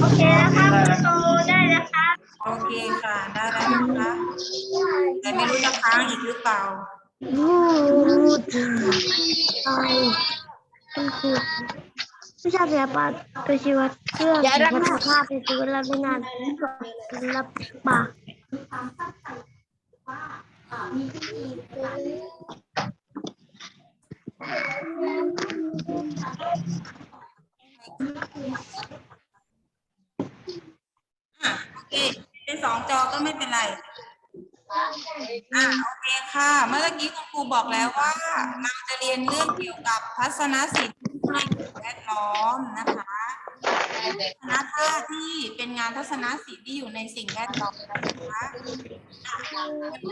โอเคนะครับคุณครูได้แล้วครับโอเคค่ะ ได้แล้วนะคะแต่ไม่รู้จะค้างอีกหรือเปล่าคุณครูวิชาศิลปะตัวชีวัดเครื่องพัฒนาภาพเป็นตัวรับไม่นานรับปากอะ โอเคเป็นสองจอก็ไม่เป็นไร อ่าโอเคค่ะ เมื่อกี้คุณครูบอกแล้วว่าเราจะเรียนเรื่องเกี่ยวกับทัศนศิลป์ในสิ่งแวดล้อมนะคะทัศนท่าที่เป็นงานทัศนศิลป์ที่อยู่ในสิ่งแวดล้อมนะคะอ่านเ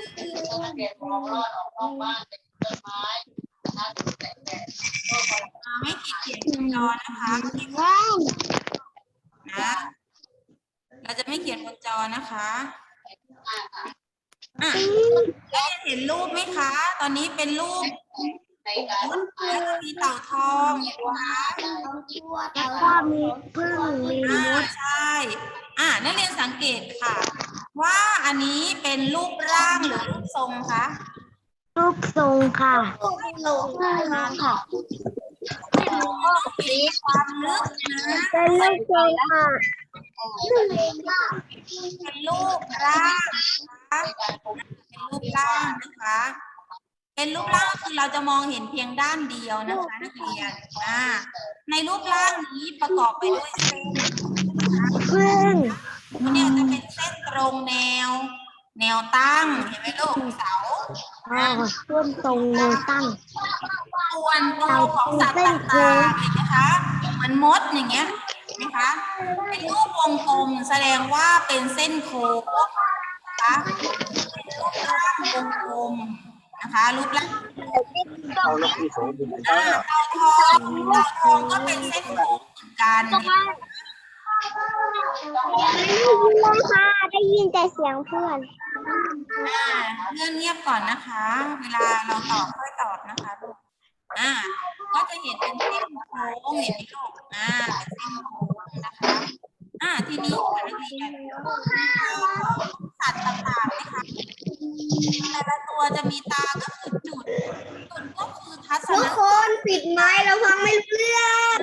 ป็นต้นไม่ ขีดเขียนบนจอนะคะนะเราจะไม่เขียนบนจอนะคะอะแล้วจะเห็นรูปไหมคะ ตอนนี้เป็นรูปแล้วก็มีเต่าทองนะคะแล้วก็มีพึ่งมีอ่ามดใช่อ่านักเรียนสังเกตค่ะ ว่าอันนี้เป็นรูปร่างหรือรูปทรงคะ รูปทรงค่ะรูปทรงค่ะมีความลึกนะเป็นรูปทรงค่ะเป็นรูปร่างนะคะเป็นรูปร่างนะคะ เป็นรูปร่างก็คือเราจะมองเห็นเพียงด้านเดียวนะคะนักเรียนอ่าในรูปร่างนี้ประกอบไปด้วยเส้นพึ่งมันเนี่ยจะเป็นเส้นตรงแนว แนวตั้งเห็นไหมลูกเสา อ่าร่วมทรงแนวตั้ง ส่วนตัวของสัตว์ต่างๆเห็นไหมคะเหมันมดอย่างเงี้ยเห็นไหมคะเป็นรูปวงกลมแสดงว่าเป็นเส้นโค้งนะคะเป็นรูปร่างวงกลมนะคะรูปร่างอ่าเต่าทองเต่าทองก็เป็นเส้นโค้งเหมือนกัน ค่ะ ได้ยินแต่เสียงเพื่อน อ่าเรื่องเงียบก่อนนะคะ เวลาเราตอบค่อยตอบนะคะลูกอ่า ก็จะเห็นเป็นเส้นโค้งเห็นไหมลูกอ่าเป็นเส้นโค้งนะคะ อ่าทีนี้ค่ะนักเรียนสัตว์ต่างๆนะคะแต่ละตัวจะมีตาก็คือจุดจุดก็คือทัศทุกนะคนปิดไม้แล้วฟังไม่รู้เรื่อง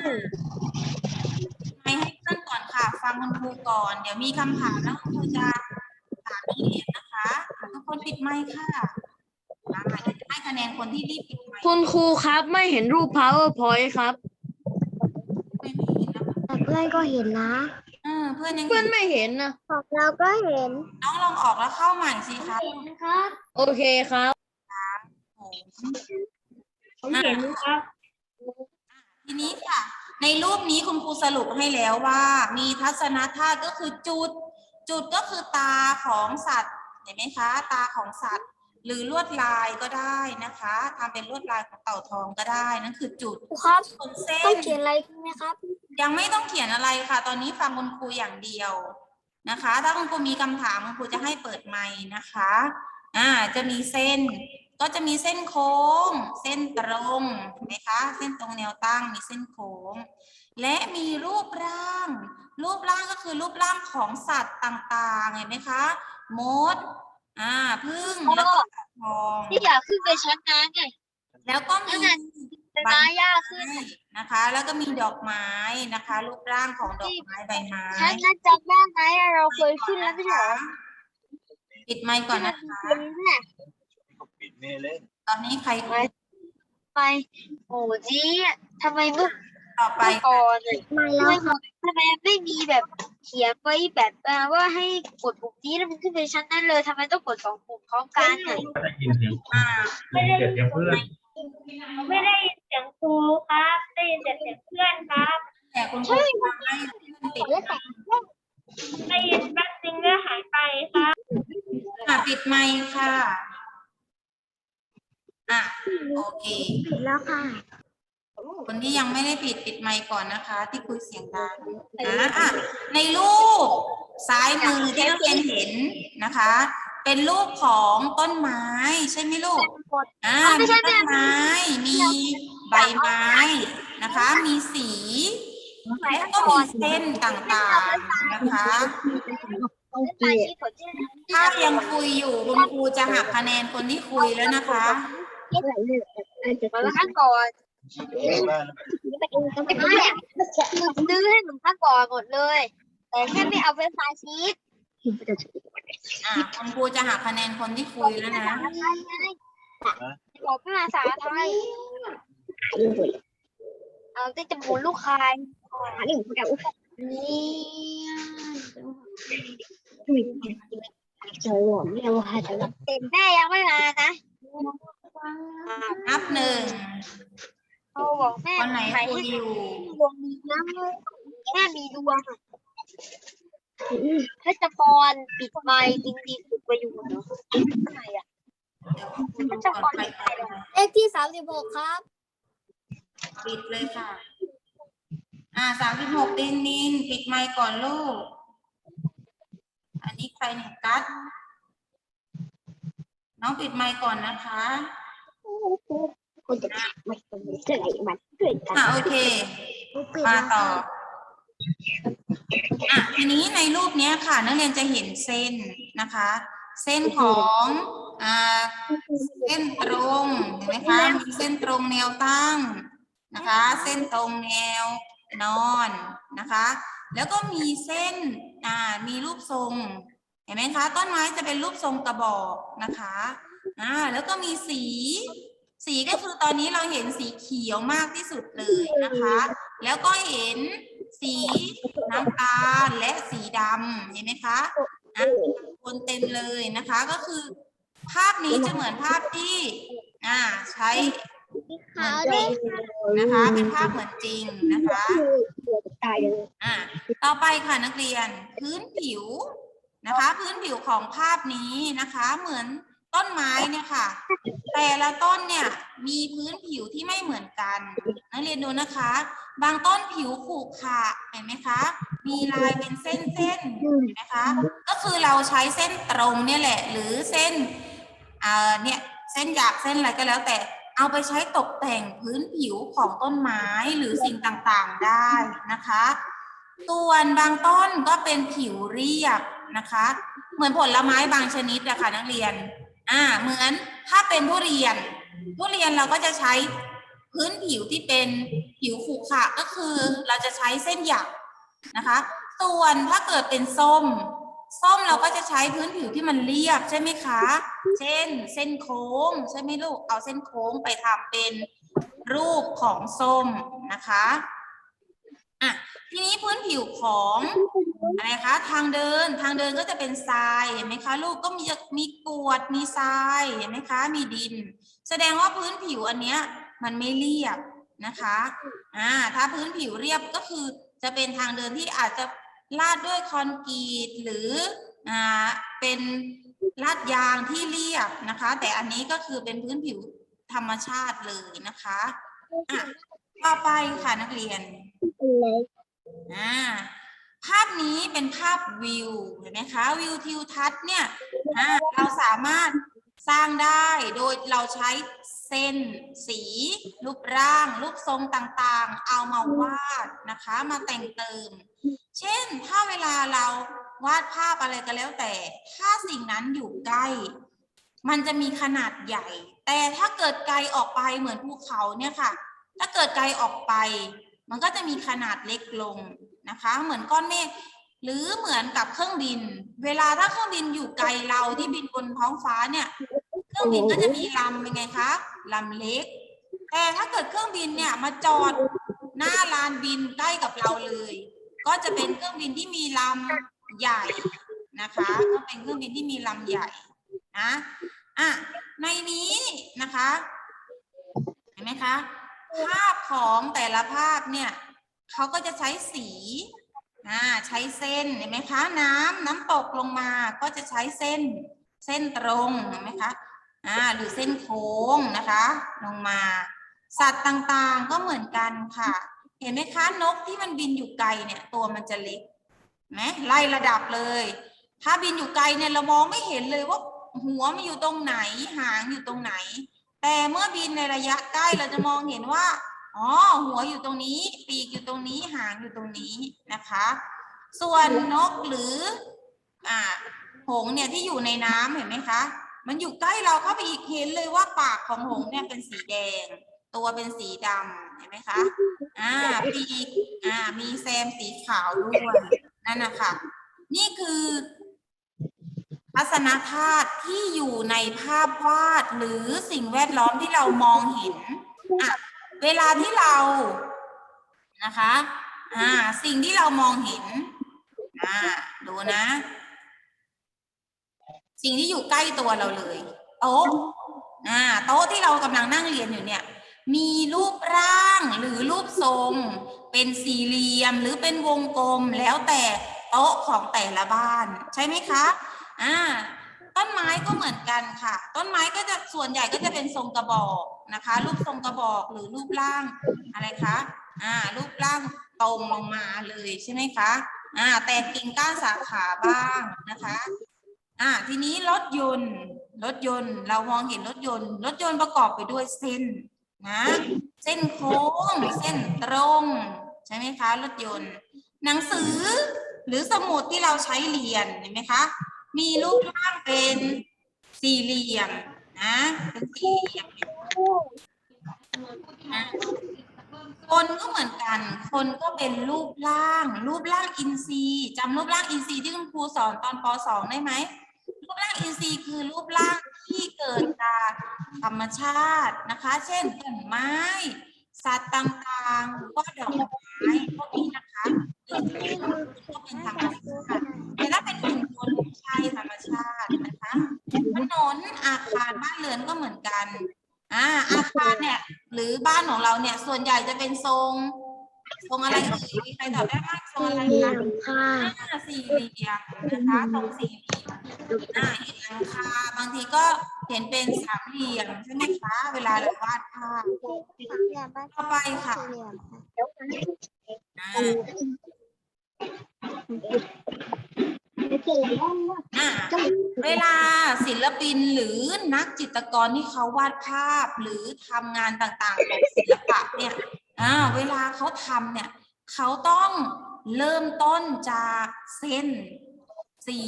ก่อน เดี๋ยวมีคำถามแล้วคุณครูจะถามนักเรียนนะคะอะทุกคนปิดไมค์ค่ะอ่าเดี๋ยวจะให้คะแนนคนที่รีบปิดไมค์คุณครูครับไม่เห็นรูป powerpoint ครับไม่เห็นนะคะแต่เพื่อนก็เห็นนะเออเพื่อนยังเพื่เห็อนนไม่เห็นนะของเราก็เห็นน้องลองออกแล้วเข้าใหม่สิคะโอเคครับโอ้ผมเห็นครับ ทีนี้ค่ะ ในรูปนี้คุณครูสรุปให้แล้วว่า มีทัศนธาตุก็คือจุด จุดก็คือตาของสัตว์เห็นไหมคะ ตาของสัตว์ หรือลวดลายก็ได้นะคะทำเป็นลวดลายของเต่าทองก็ได้นั่นคือจุดครับส่วนเส้ต้องนเขียนอะไรไหมครับ ยังไม่ต้องเขียนอะไรค่ะ ตอนนี้ฟังคุณครูอย่างเดียวนะคะ ถ้าคุณครูมีคำถามคุณครูจะให้เปิดไมค์นะคะ อ่าจะมีเส้น ก็จะมีเส้นโค้ง เส้นตรงเห็นไหมคะ เส้นตรงแนวตั้งมีเส้นโค้ง และมีรูปร่าง รูปร่างก็คือรูปร่างของสัตว์ต่างๆ เห็นไหมคะมด อ่าพึ่งแล้วก็เต่าทองที่อยากขึ้นไปชั้นนั้นไงแล้วก็มีเป็นไม้ยากขึ้นใบไม้นะคะ แล้วก็มีดอกไม้นะคะ รูปร่างของดอกไม้ใบไม้ชั้นนั้นจำได้ไหมเราเคยขึ้นแล้วไม่ใช่เหรอปิดไมค์ก่อนนะคะ คนเนี่ยปิดนี่เลยตอนนี้ใครคุยไปโอ้จีทำไมเมื่อต่อไปก่อนไม่แล้ว ทำไมไม่มีแบบเขียนไว้แบบเอ่อว่าให้กดปุ่มนี้แล้วมันขึ้นไปชั้นนั้นเลยทำไมต้องกดสองปุ่มพร้อมกันอะได้ยินเสียงอ่าได้ยินเสียงเพื่อนไม่ได้ยินเสียงครูครับ ได้ยินแต่เสียงเพื่อนครับ แต่คุณครูทำให้เพื่อนปิดไมค์ได้ยินแป๊บนึงแล้วหายไปครับอะปิดไมค์ค่ะ อะโอเคผิดแล้วค่ะ คนที่ยังไม่ได้ปิดปิดไมค์ก่อนนะคะ ที่คุยเสียงดังนะอะในรูปซ้ายมือที่นักเรียนเห็นนะคะ เป็นรูปของต้นไม้ ใช่ไหมลูกอ่ามีต้นไม้ มีใบไม้มีสีแล้วก็มีเส้นต่างๆนะคะสายชีพผมที่ถ้ายังคุยอยู่คุณครูจะหักคะแนนคนที่คุยแล้วนะคะ มาละขั้นก่อนได้แล้วซื้อให้หนูขั้นก่อนหมดเลย แต่แค่ไม่เอาเป็นสายชีพอ่าคุณครูจะหักคะแนนคนที่คุยแล้วนะ บอกภาษาไทยเอาที่จะหมุนลูกคายนี่เต็มแม่ยังไม่มานะ นับหนึ่งเขาบอกแม่คนไหนใครคุยให้อยู่ ดวงดีนะแม่มีดวงเพชรพรปิดไมค์จริงๆถูกไปอยู่เนาะทำไมอะเดี๋ยวคุณครูก่อนไปก่อนเลขที่สามสิบหกครับ ปิดเลยค่ะ อ่าสามสิบหกดินนิน ปิดไมค์ก่อนลูก อันนี้ใครเนี่ยกัด น้องปิดไมค์ก่อนนะคะ คนจะม่เป็นเรื่องอะไรมันเกิดกันอ่าโอเค มาต่อ อะทีนี้ในรูปเนี้ยค่ะ นักเรียนจะเห็นเส้นนะคะ เส้นของอ่าเส้นตรงเห็นไหมคะมีเส้นตรงแนวตั้งนะคะ เส้นตรงแนวนอนนะคะ แล้วก็มีเส้นอ่ามีรูปทรงเห็นไหมคะต้นไม้จะเป็นรูปทรงกระบอกนะคะอ่าแล้วก็มีสี สีก็คือตอนนี้เราเห็นสีเขียวมากที่สุดเลยนะคะ แล้วก็เห็นสีน้ำตาลและสีดำเห็นไหมคะอะคนเต็มเลยนะคะก็คือ ภาพนี้จะเหมือนภาพที่อ่าใช้เหมือนจริงนะคะ เป็นภาพเหมือนจริงนะคะอ่าต่อไปค่ะนักเรียนพื้นผิวนะคะ พื้นผิวของภาพนี้นะคะ เหมือนต้นไม้เนี่ยค่ะ แต่ละต้นเนี่ยมีพื้นผิวที่ไม่เหมือนกัน นักเรียนดูนะคะ บางต้นผิวขรุขระเห็นไหมคะ มีลายเป็นเส้นๆเห็นไหมคะ ก็คือเราใช้เส้นตรงเนี่ยแหละ หรือเส้นเอ่อเนี่ยเส้นหยาบเส้นอะไรก็แล้ว แต่เอาไปใช้ตกแต่งพื้นผิวของต้นไม้หรือสิ่งต่างๆได้นะคะส่วนบางต้นก็เป็นผิวเรียบนะคะ เหมือนผลไม้บางชนิดอะค่ะนักเรียน อ่าเหมือนถ้าเป็นทุเรียน ทุเรียนเราก็จะใช้พื้นผิวที่เป็นผิวขรุขระก็คือเราจะใช้เส้นหยักนะคะ ส่วนถ้าเกิดเป็นส้ม ส้มเราก็จะใช้พื้นผิวที่มันเรียบใช่ไหมคะ เช่น เส้นโค้งใช่ไหมลูกเอาเส้นโค้งไปทำเป็นรูปของส้มนะคะ อะทีนี้พื้นผิวของอะไรคะทางเดินทางเดินก็จะเป็นทรายเห็นไหมคะลูกก็มีมีกรวดมีทรายเห็นไหมคะ มีดิน แสดงว่าพื้นผิวอันเนี้ยมันไม่เรียบนะคะอ่าถ้าพื้นผิวเรียบก็คือจะเป็นทางเดินที่อาจจะลาดด้วยคอนกรีตหรืออ่าเป็นลาดยางที่เรียบนะคะ แต่อันนี้ก็คือเป็นพื้นผิวธรรมชาติเลยนะคะอะ ต่อไปค่ะนักเรียน อ่า ภาพนี้เป็นภาพวิวเห็นไหมคะ วิวทิวทัศน์เนี่ย อ่า เราสามารถสร้างได้โดยเราใช้เส้น สี รูปร่าง รูปทรงต่างๆ เอามาวาดนะคะ มาแต่งเติม เช่น ถ้าเวลาเราวาดภาพอะไรก็แล้วแต่ ถ้าสิ่งนั้นอยู่ใกล้ มันจะมีขนาดใหญ่ แต่ถ้าเกิดไกลออกไปเหมือนภูเขาเนี่ยค่ะ ถ้าเกิดไกลออกไป มันก็จะมีขนาดเล็กลงนะคะ เหมือนก้อนเมฆหรือเหมือนกับเครื่องบิน เวลาถ้าเครื่องบินอยู่ไกลเราที่บินบนท้องฟ้าเนี่ย เครื่องบินก็จะมีลำเป็นไงคะลำเล็ก แต่ถ้าเกิดเครื่องบินเนี่ยมาจอดหน้าลานบินใกล้กับเราเลย ก็จะเป็นเครื่องบินที่มีลำใหญ่นะคะ ก็เป็นเครื่องบินที่มีลำใหญ่นะอะในนี้นะคะ เห็นไหมคะ ภาพของแต่ละภาพเนี่ยเขาก็จะใช้สีอ่าใช้เส้นเห็นไหมคะ น้ำน้ำตกลงมาก็จะใช้เส้นเส้นตรงเห็นไหมคะอ่าหรือเส้นโค้งนะคะ ลงมา สัตว์ต่างๆก็เหมือนกันค่ะ เห็นไหมคะนกที่มันบินอยู่ไกลเนี่ยตัวมันจะเล็กไหมไล่ระดับเลย ถ้าบินอยู่ไกลเนี่ยเรามองไม่เห็นเลยว่าหัวมันอยู่ตรงไหน หางอยู่ตรงไหน แต่เมื่อบินในระยะใกล้เราจะมองเห็นว่า อ๋อ หัวอยู่ตรงนี้ ปีกอยู่ตรงนี้ หางอยู่ตรงนี้นะคะ ส่วนนกหรือ อ่า หงส์เนี่ยที่อยู่ในน้ำเห็นไหมคะ มันอยู่ใกล้เราเข้าไปอีกเห็นเลยว่าปากของหงส์เนี่ยเป็นสีแดง ตัวเป็นสีดำเห็นไหมคะ อ่า ปีก อ่า มีแซมสีขาวด้วย นั่นนะคะนี่คือ ทัศนธาตุที่อยู่ในภาพวาดหรือสิ่งแวดล้อมที่เรามองเห็นอะเวลาที่เรานะคะอ่าสิ่งที่เรามองเห็นอ่าดูนะ สิ่งที่อยู่ใกล้ตัวเราเลยโต๊ะอ่าโต๊ะที่เรากำลังนั่งเรียนอยู่เนี่ย มีรูปร่างหรือรูปทรง เป็นสี่เหลี่ยมหรือเป็นวงกลมแล้วแต่โต๊ะของแต่ละบ้าน ใช่ไหมคะ อ่า ต้นไม้ก็เหมือนกันค่ะ ต้นไม้ก็จะส่วนใหญ่ก็จะเป็นทรงกระบอกนะคะ รูปทรงกระบอกหรือรูปร่างอะไรคะอ่า รูปร่างตรงลงมาเลยใช่ไหมคะอ่า แต่กิ่งก้านสาขาบ้างนะคะอ่าทีนี้รถยนต์รถยนต์ เรามองเห็นรถยนต์ รถยนต์ประกอบไปด้วยเส้นนะเส้นโค้ง เส้นตรง ใช่ไหมคะ รถยนต์ หนังสือหรือสมุดที่เราใช้เรียนเห็นไหมคะ มีรูปร่างเป็นสี่เหลี่ยมนะเป็นสี่เหลี่ยมนะคนก็เหมือนกัน คนก็เป็นรูปร่าง รูปร่างอินทรีย์จำรูปร่างอินทรีย์ที่คุณครูสอนตอนป .2 ได้ไหมรูปร่างอินทรีย์คือรูปร่างที่เกิดจากธรรมชาตินะคะ เช่นต้นไม้ สัตว์ต่างๆหรือว่าดอกไม้ พวกนี้นะคะเกิดขึ้นก็เป็นธรรมชาติแต่ถ้าเป็นหุ่นยนต์ไม่ใช่ธรรมชาตินะคะถนนอาคารบ้านเรือนก็เหมือนกันอ่าอาคารเนี่ยหรือบ้านของเราเนี่ยส่วนใหญ่จะเป็นทรงทรงอะไรเอ่ยมีใครตอบได้บ้างทรงอะไรคะค่ะอ่าสี่เหลี่ยมนะคะทรงสี่เหลี่ยมอ่าเห็นหลังคาบางทีก็เห็นเป็นสามเหลี่ยมใช่ไหมคะ เวลาเราวาดภาพต่อไปค่ะอ่าอ่าเวลาศิลปินหรือนักจิตรกรที่เขาวาดภาพหรือทำงานต่างๆของศิลปะเนี่ยอ่าเวลาเขาทำเนี่ย เขาต้องเริ่มต้นจากเส้น สี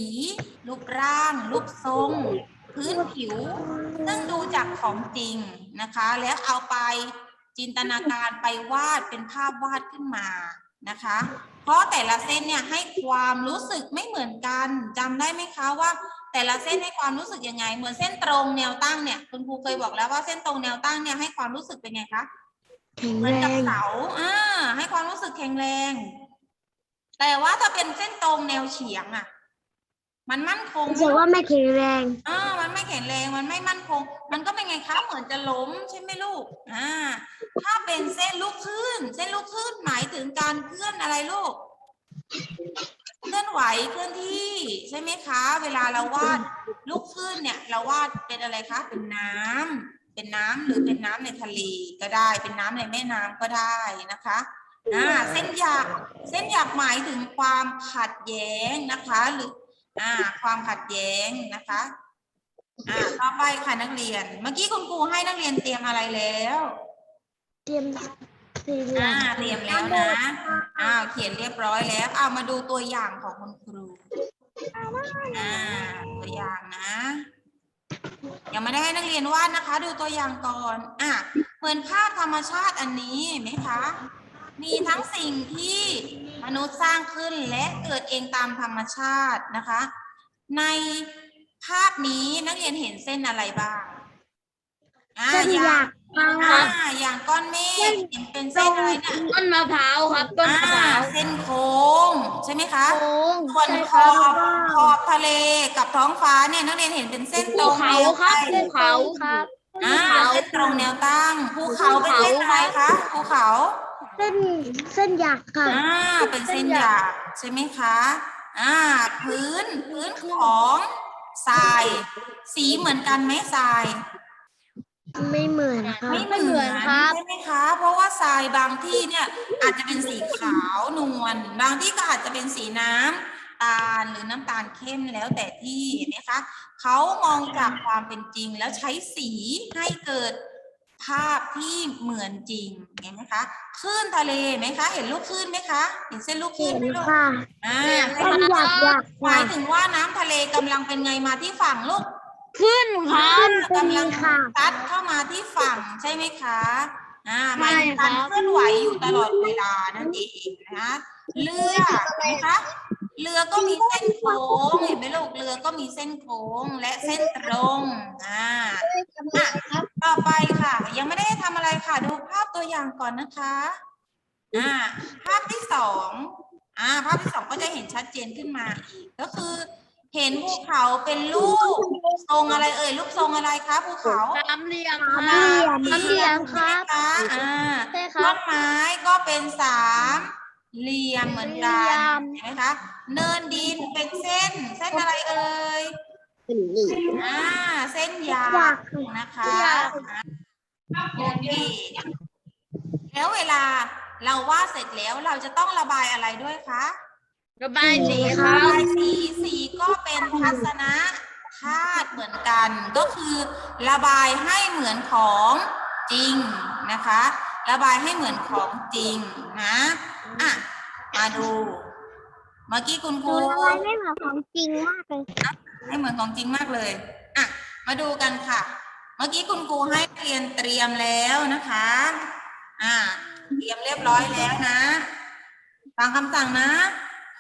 รูปร่าง รูปทรง พื้นผิว ซึ่งดูจากของจริงนะคะ แล้วเอาไปจินตนาการไปวาดเป็นภาพวาดขึ้นมานะคะ เพราะแต่ละเส้นเนี่ยให้ความรู้สึกไม่เหมือนกันจำได้ไหมคะว่า แต่ละเส้นให้ความรู้สึกยังไง เหมือนเส้นตรงแนวตั้งเนี่ยคุณครูเคยบอกแล้วว่าเส้นตรงแนวตั้งเนี่ยให้ความรู้สึกเป็นไงคะแข็งเหมืแรอนกับงเสาอ่าให้ความรู้สึกแข็งแรง แต่ว่าถ้าเป็นเส้นตรงแนวเฉียงอะ มันมั่นคงรู้สึกว่าไม่แข็งแรงอ่ามันไม่แข็งแรง มันไม่มั่นคง มันก็เป็นไงคะ เหมือนจะล้มใช่ไหมลูก อ่า ถ้าเป็นเส้นลูกคลื่น เส้นลูกคลื่นหมายถึงการเคลื่อนอะไรลูก เคลื่อนไหว เคลื่อนที่ใช่ไหมคะ เวลาเราวาดลูกคลื่นเนี่ย เราวาดเป็นอะไรคะ เป็นน้ำเป็นน้ำหรือเป็นน้ำในทะเลก็ได้ เป็นน้ำในแม่น้ำก็ได้นะคะอ่า เส้นหยัก เส้นหยักหมายถึงความขัดแย้งนะคะ หรือ อ่า ความขัดแย้งนะคะ อ่า ต่อไปค่ะนักเรียน เมื่อกี้คุณครูให้นักเรียนเตรียมอะไรแล้ว เตรียมสี่เหลี่ยอ่ามเตรียมแล้วนะอ้าวเขียนเรียบร้อยแล้วเอามาดูตัวอย่างของคุณครู อ่า ตัวอย่างนะ ยังไม่ได้ให้นักเรียนวาดนะคะ ดูตัวอย่างก่อน อะ เหมือนภาพธรรมชาติอันนี้เห็นไหมคะ มีทั้งสิ่งที่มนุษย์สร้างขึ้นและเกิดเองตามธรรมชาตินะคะ ในภาพนี้นักเรียนเห็นเส้นอะไรบ้างอ่าเส้นอหย่ายังกฟังอ่าอย่างก้อนเมฆเห็นเป็นเส้นอะไรเนี่ยต้นมะพร้าวครับต้นอ่ามะพร้าวเส้นโค้งใช่ไหมคะโค้งส่วนใช่ขครัอบบขอบทะเลกับท้องฟ้าเนี่ยนักเรียนเห็นเป็นเส้นตภูรงเขาแนวครับตั้งภูเขาครับอ่าเส้นตรงแนวตั้งภูเขาเป็นเส้นอะไรคะภูเขา เส้นเส้นหยักค่ะ อ่าเป็นเส้นหยักใช่ไหมคะอ่าพื้นพื้นของทราย สีเหมือนกันไหมทราย ไม่เหมือนครับไม่เหมือนใช่ไหมคะ เพราะว่าทรายบางที่เนี่ยอาจจะเป็นสีขาวนวลบางที่ก็อาจจะเป็นสีน้ำตาลหรือน้ำตาลเข้มแล้วแต่ที่เห็นไหมคะเขามองจากความเป็นจริงแล้วใช้สีให้เกิด ภภาพที่เหมือนจริงเห็นไหมคะคลื่นทะเลไหมคะ เห็นลูกคลื่นไหมคะเห็นเส้นลูกคลื่นไหมลูกอ่าก็อยากอยากหมายถึงว่าน้ำทะเลกำลังเป็นไงมาที่ฝั่งลูกขึ้นครับกำลังซัดเข้ามาที่ฝั่งใช่ไหมคะอ่าหมายถึงการใช่ครับเคลื่อนไหวอยู่ตลอดเวลานั่นเองนะคะ เรือเห็นไหมคะเรือก็มีเส้นโค้งเห็นไหมลูกเรือก็มีเส้นโค้งและเส้นตรงอ่าต่อไปค่ะ ยังไม่ได้ทำอะไรค่ะ ดูภาพตัวอย่างก่อนนะคะอ่าภาพที่สองอ่าภาพที่สองก็จะเห็นชัดเจนขึ้นมาอีกก็คือ เห็นภูเขาเป็นรูปทรงอะไรเอ่ยรูปทรงอะไรคะภูเขา สามเหลี่ยมสามสามเหลี่ยมครับใช่ไหมคะอ่าใช่คต้รับนไม้ก็เป็นสาม เหลี่ยมเหมือนกัเหลี่นยมเห็นไหมคะเนินดินเป็นเส้น เส้นอะไรเอ่ยอ่าเส้นยาวนะคะโอเคแล้วเวลาเราวาดเสร็จแล้วเราจะต้องระบายอะไรด้วยคะระบายสีคระรับบายสีสีก็เป็นทัศนะธาตุเหมือนกัน ก็คือระบายให้เหมือนของจริงนะคะ ระบายให้เหมือนของจริงนะ อะมาดู เมื่อกี้คุณครูไม่เหมือนของจริงมากเลยให้เหมือนของจริงมากเลยอะมาดูกันค่ะ เมื่อกี้คุณครูให้เรียนเตรียมแล้วนะคะ อ่า เตรียมเรียบร้อยแล้วนะฟังคำสั่งนะ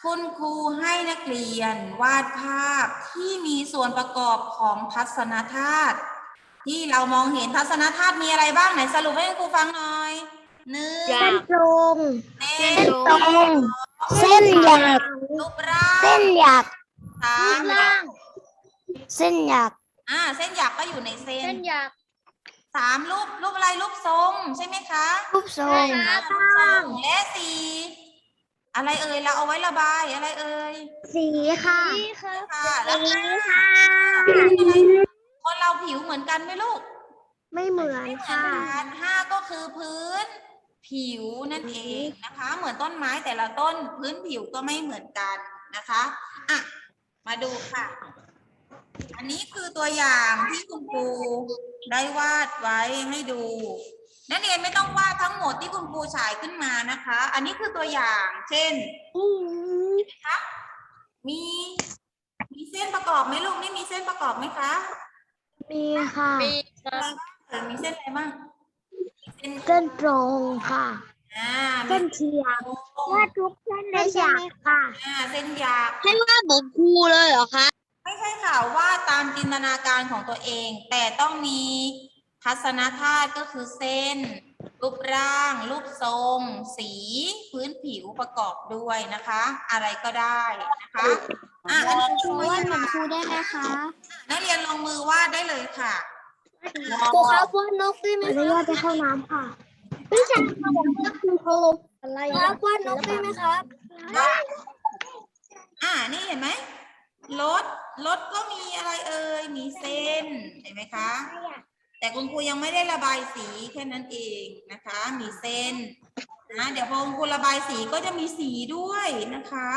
คุณครูให้นักเรียนวาดภาพที่มีส่วนประกอบของทัศนธาตุที่เรามองเห็นทัศนธาตุมีอะไรบ้างไหนสรุปให้คุณครูฟังหน่อย หนึ่งอยากตรงเส้นตรง เส้นหยักรูปร่างเส้นหยักสามเส้นหยักอ่า เส้นหยักก็อยู่ในเส้เส้นนอยากสามรูปรูปอะไรรูปทรงใช่ไหมคะรูปทรงรูปทรงและสีอะไรเอ่ยเราเอาไว้ระบายอะไรเอ่ยสีค่ะค่ะแล้วสีค่ะคนเราผิวเหมือนกันไหมลูก ไม่เหมือนไม่เหมือนค่ะกันห้าก็คือพื้น ผิวนั่นเองนะคะ เหมือนต้นไม้แต่ละต้นพื้นผิวก็ไม่เหมือนกันนะคะอะมาดูค่ะ อันนี้คือตัวอย่างที่คุณครูได้วาดไว้ให้ดูนักเรียนไม่ต้องวาดทั้งหมดที่คุณครูฉายขึ้นมานะคะ อันนี้คือตัวอย่าง เช่นนะคะมีมีเส้นประกอบไหมลูกนี่มีเส้นประกอบไหมคะ มีค่ะมีครับเออมีเส้นอะไรบ้าง เส้นเส้นตรงค่ะอ่าเส้นเฉียงโค้งวาดทุกเส้นเลยใช่ไหมค่ะอ่าเส้นยาวให้วาดเหมือนครูเลยเหรอคะไม่ใช่ค่ะวาดตามจินตนาการของตัวเอง แต่ต้องมีทัศนธาตุก็คือเส้น รูปร่าง รูปทรง สี พื้นผิวประกอบด้วยนะคะ อะไรก็ได้นะคะอะอันนี้ครูวาดเหมือนครูได้ไหมคะนักเรียนลงมือวาดได้เลยค่ะ ครูครับวาดนกได้ไหมคะวาดจะเข้าน้ำค่ะพี่ชายครับผมวาดคุณครูอะไรครับวาดนกได้ไหมครับอ่า นี่เห็นไหมรถรถก็มีอะไรเอ่ย มีเส้น เห็นไหมคะ แต่คุณครูยังไม่ได้ระบายสีแค่นั้นเองนะคะ มีเส้นนะ เดี๋ยวพอคุณครูระบายสีก็จะมีสีด้วยนะคะ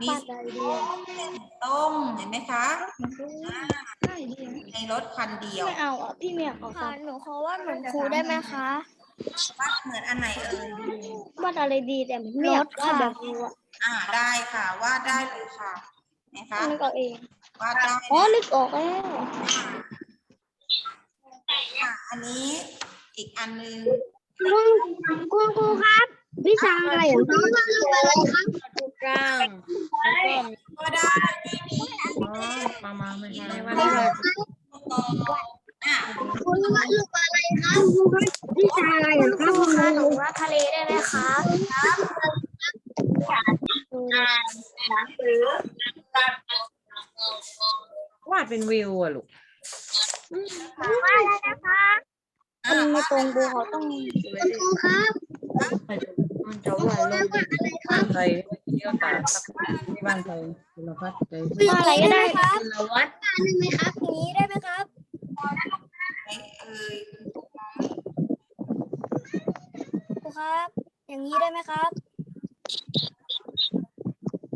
มีสีต้มเห็นไหมคะอ่าในรถคันเดียวไม่เอาอะพี่เมียเอาค่ะหนูขอวาดเหมือนครูได้ไหมคะวาดเหมือนอันไหนเอ่ยวาดอะไรดีแต่ไม่อยากวาดแบบครูอะอ่าได้ค่ะวาดได้เลยค่ะนะคะนึกเอาเองวาดได้อ๋อนึกออกแล้วค่ะอันนี้อีกอันหนึง คุณคุณครูครับ วิชาอะไรอะน้องวาดรูปอะไรครับรูปร่างแล้วก็ก็ได้ที่มีอ๋อมามาไม่ใช่ว่าประกอบอะคุณวาดรูปอะไรครับวิชาอะไรอะครับครูคะหนูวาดทะเลได้ไหมคะครับวาดเป็นวิวอะลูกวาดแล้วนะคะอะไม่ตรงครูเขาต้องคุณครูครับ มันจะวาดรูปบ้านไทยเที่ยวตากที่บ้านไทยคุณพัฒน์ใจวาดอะไรก็ได้ครับเราวัดได้ไหมครับอย่างนี้ได้ไหมครับไหนเอ่ยครูครับ อย่างนี้ได้ไหมครับ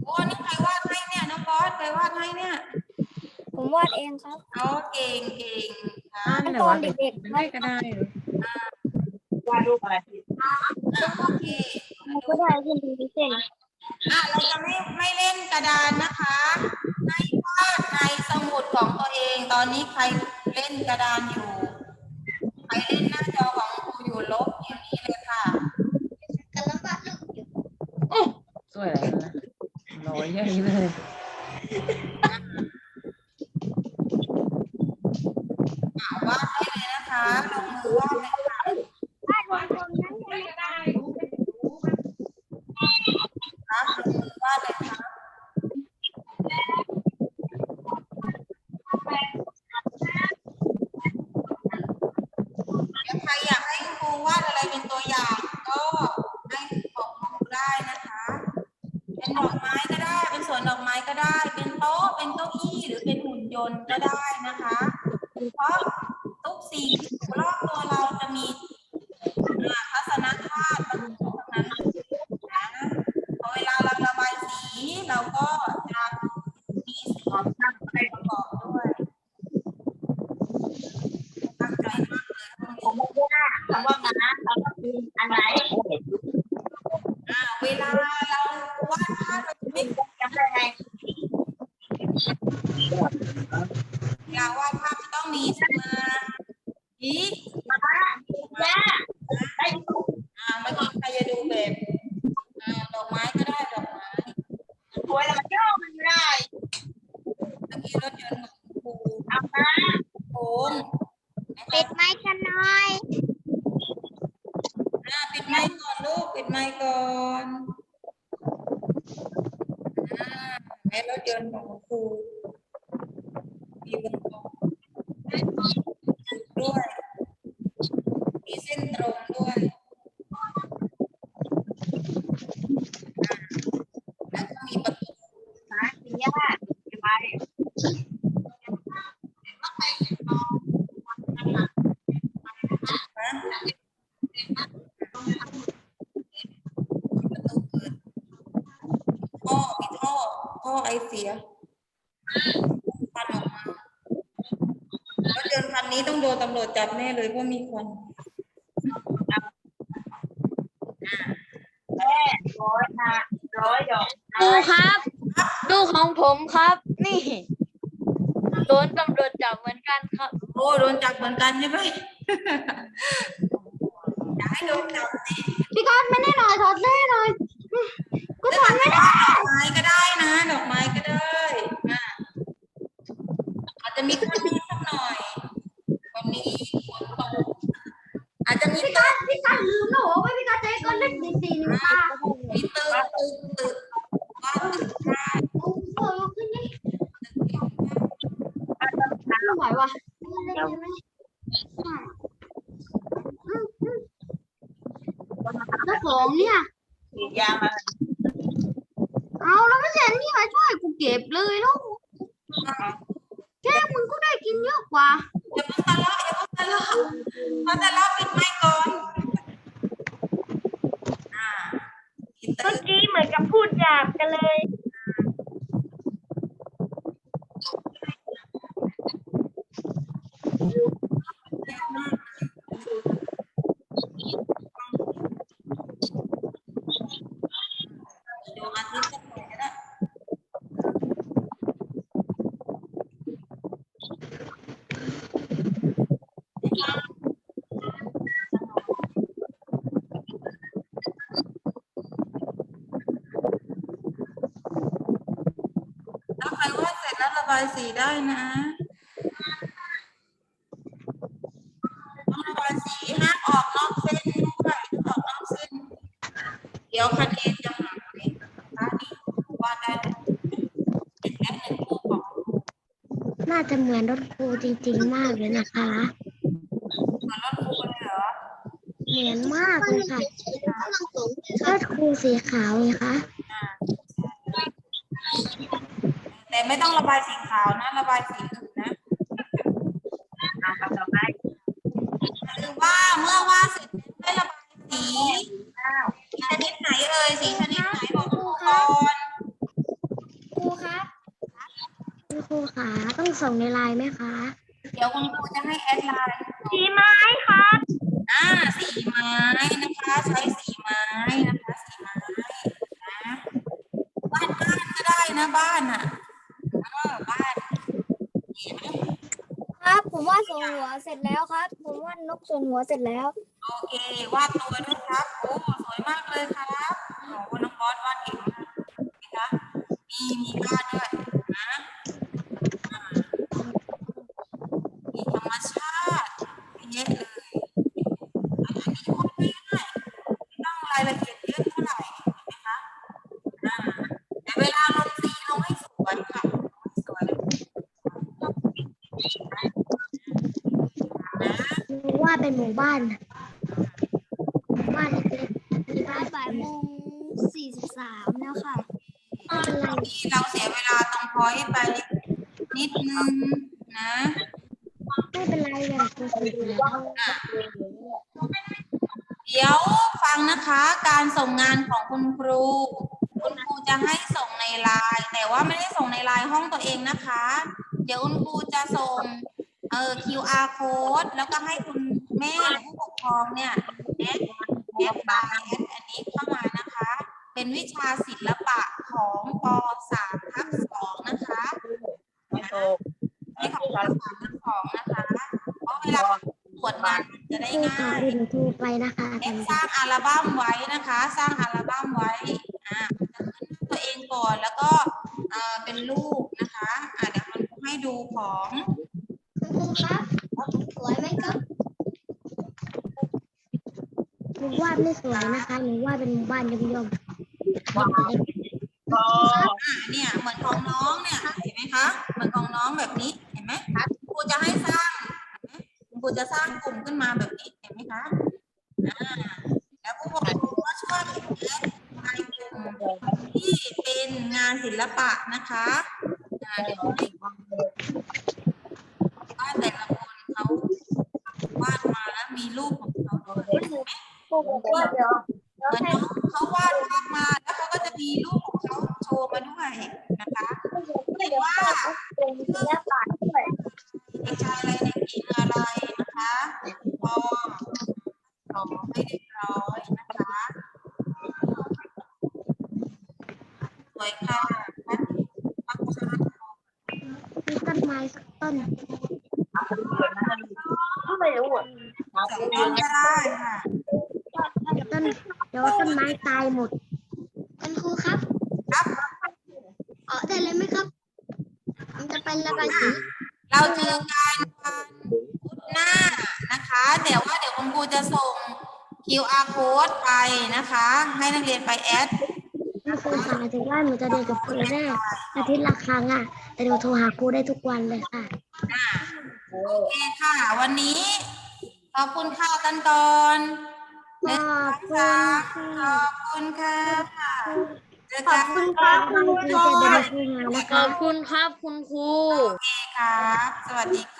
โอ้นี่ใครวาดให้เนี่ยน้องบอสใครวาดให้เนี่ย ผมวาดเองครับเอาเก่งเก่งค่ะนั่นแหละว่าเป็นได้ก็ได้ลูก โอเคก็ได้ที่มีเส้นอะเราจะไม่ไม่เล่นกระดานนะคะให้วาดในสมุดของตัวเอง ตอนนี้ใครเล่นกระดานอยู่ ใครเล่นหน้าจอของครูอยู่ลบอย่างนี้เลยค่ะกันแล้วก็ลึกอยู่สวยอะไรนะลอยใหญ่เลยอะวาดได้เลยนะคะลงมือวาดเลยค่ะครับลงมือวาดเลยค่ะแล้วใครอยากให้ครูวาดอะไรเป็นตัวอย่าง ก็ให้บอกครูได้นะคะ เป็นดอกไม้ก็ได้ เป็นสวนดอกไม้ก็ได้ เป็นโต๊ะ เป็นเก้าอี้ หรือเป็นหุ่นยนต์ก็ได้นะคะ เพราะทุกสิ่งที่อยู่รอบตัวเราจะมีอ่าทัศนธาตุบรรจุทั้งนั้นนะพอเวลาเราระบายสีเราก็จะมีสีประกอบด้วยตั้งใจมากเลยพวกนี้ คำว่าม้าเราก็คืออะไร อ่าเวลาเราวาดภาพเราจะไม่ จำได้ไง อยากวาดภาพจะต้องมีสมาธิ ย่าได้ อ่าเมื่อกี้ใครจะดูแบบอ่าดอกไม้ก็ได้ดอกไม้ สวยแล้วมันย่อมันไม่ได้ เมื่อกี้รถยนต์ของครู เอามา โค้งนะ ปิ คะ ดไม้กันหน่อย อ่าปิดไมค์ก่อนลูกปิดไมค์ก่อนอ่าให้รถยนต์ของครูมีวงกลมด้วย มีเส้นตรงด้วยอ่าแล้วก็มีประตู ม้าคุณย่าไป นะ ประตูเปิดท่อมีท่อท่อไอเสียควันออกมารถยนต์คันนี้ต้องโดนตำรวจจับแน่เลยเพราะมีควันแม่ร้อยมาร้อยดอกครูครับดูของผมครับ นี่โดนตำรวจจับเหมือนกันครับ โอ้โดนจับเหมือนกันใช่ไหม พี่ก้อนไม่ได้หน่อยถอดเสื้อหน่อยกูถอดไม่ได้ดอกไม้ก็ได้นะ ดอกไม้ก็ได้อะอาจจะมีข้อนี้สักหน่อย วันนี้ฝนตกอาจจะมีตึกพี่ก้อนลืมแล้วเหรอว่าพี่ก้อนใช้ก้อนเล็กสีสีหนึ่งตามีตึกตึกตึกว่าตึกได้โอ้โหขึ้นนี่ตึกไม่ไหวว่ะ เจ้าของเนี่ย ฉีดยามาเอาแล้วไม่เห็นนี่มาช่วยกูเก็บเลยแล้วแค่มึงก็ได้กินเยอะกว่าอย่าเพิ่งทะเลาะอย่าเพิ่งทะเลาะพอทะเลาะปิดไมค์ก่อนอ่ามีตึเมื่อกกี้เหมือนกับพูดหยาบกันเลย ดวงอาทิตย์สักหน่อยก็ได้ ถ้าใครวาดเสร็จแล้วระ บายสีได้นะต้องระบายสีห้ามออกนอกเส้นด้วยถ้าออกนอกเส้น เดี๋ยวคะแนนจะหายนะคะนี่วาดได้เลยเสร็จแล้วหนึ่งคู่ของครูน่าจะเหมือนรถครูจริง ๆ มากเลยนะคะเหมือนรถครูเลยเหรอเหมือนมากเลยค่ะรถครูสีขาวไงคะแต่ไม่ต้องระบายสี ขาวนะ ระบายสีอื่นนะเอาคำต่อไปหรือว่าเมื่อวาดเสร็จแล้วให้ระบายสีสีชนิดไหนเอ่ยสีชนิดไหนบอกครูก่อนครูครับคุณครูขาต้องส่งในไลน์ไหมคะ เดี๋ยวคุณครูจะให้แอดไลน์สีไม้ครับอ่าอ่าสีไม้นะคะ ใช้สีไม้นะคะสีไม้นะวาดบ้านก็ได้นะบ้านอะเออบ้านเห็นไหม ครับ ผมว่าดส่วนหัวเสร็จแล้วครับ ผมว่านกส่วนหัวเสร็จแล้ว โอเควาดตัวด้วยครับ โอ้สวยมากเลยครับโอ้น้องบอสวาดเก่งมากนะคะมีมีบ้านด้วยนะอ่ามีธรรมชาติเยอะเลยอันนี้วาดง่ายๆไม่ต้องรายละเอียดเยอะเท่าไหร่เห็นไหมคะอ่าแต่เวลาลงสีลงให้สวยค่ะลงให้สวยนะ ว่าเป็น หมู่บ้านน่ะหมู่บ้านเล็กๆมีบ้านบ่ายโมงสี่สิบสามแล้วค่ะไม่เป็นไรที่เราเสียเวลาตรงพอยต์ไปนิดนึงนะไม่เป็นไรเลยคือเสร็จแล้วเดี๋ยวฟังนะคะการส่งงานของคุณครู คุณครูจะให้ส่งในไลน์แต่ว่าไม่ได้ส่งในไลน์ห้องตัวเองนะคะ เดี๋ยวคุณครูจะส่งเอ่อ QR code แล้วก็ให้คุณ แม่หรือผู้ปกครองเนี่ยแอดแอดบาร์แอดอันนี้เข้ามานะคะ เป็นวิชาศิลปะของป .3 ทับ2นะคะไม่ตกให้ของป .3 ทับ2นะคะเพราะเวลาตรวจงานมันจะได้ครูง่าค่ะยเดี๋ยวหนูโทรไปนะคะเอ็กสร้างอัลบั้มไว้นะคะ สร้างอัลบั้มไว้อ่าจะขึ้นตัวเองก่อนแล้วก็เอ่อเป็นรูปนะคะอ่าเดี๋ยวมันให้ดูของครูครับสวยไหมครับหนูวาด ไม่สวยนะคะหนูวาดเป็นหมู่บ้านยมๆก็อ่าเนี่ยเหมือนของน้องเนี่ยเห็นไหมคะเหมือนของน้องแบบนี้เห็นไหมคะครูจะให้สร้างเห็นไหมครูจะสร้างกลุ่มขึ้นมาแบบนี้เห็นไหมคะอ่าแล้วผู้ปกครองก็ช่วยแอดในกลุ่มที่เป็นงานศิลปะนะคะอ่าเดี๋ยวให้ ว่าแต่ละคนเขาวาดมาแล้วมีรูปของเขาด้วยเหมือน น้องเขาวาดภาพมาแล้วเขาก็จะมีรูปของเขาโชว์มาด้วยนะคะเห็นว่าเด็กชายอะไรในกินอะไรนะคะพอสองไม่เรียบร้อยนะคะสวยค่ะพัดพักชามีต้นไม้สักต้นไม่รู้อะสองต้นก็ได้ค่ะเดี๋ยว ต้นเดี๋ยวต้นไม้ตายหมดคุณครูครับ ครับ เออได้เลยไหมครับมันจะเป็นระบายสีเราเจอกันวันพุธหน้านะคะแต่ว่าเดี๋ยวคุณครูจะส่ง QR code ไปนะคะ ให้นักเรียนไปแอดถ้าครูค่ะถึงว่าหนูจะเรียนกับครูได้อาทิตย์ละครั้งอะ แต่หนูโทรหาครูได้ทุกวันเลยค่ะโอเคค่ะ วันนี้ ขอบคุณค่ะกันก่อนข อบคุณสาค่ะมขอบคุณครับเจอขอกับนคุณครับคุณครูจะเดินครูงานนะขคะอบคุณครับคุณครูครับ สวัสดีครับ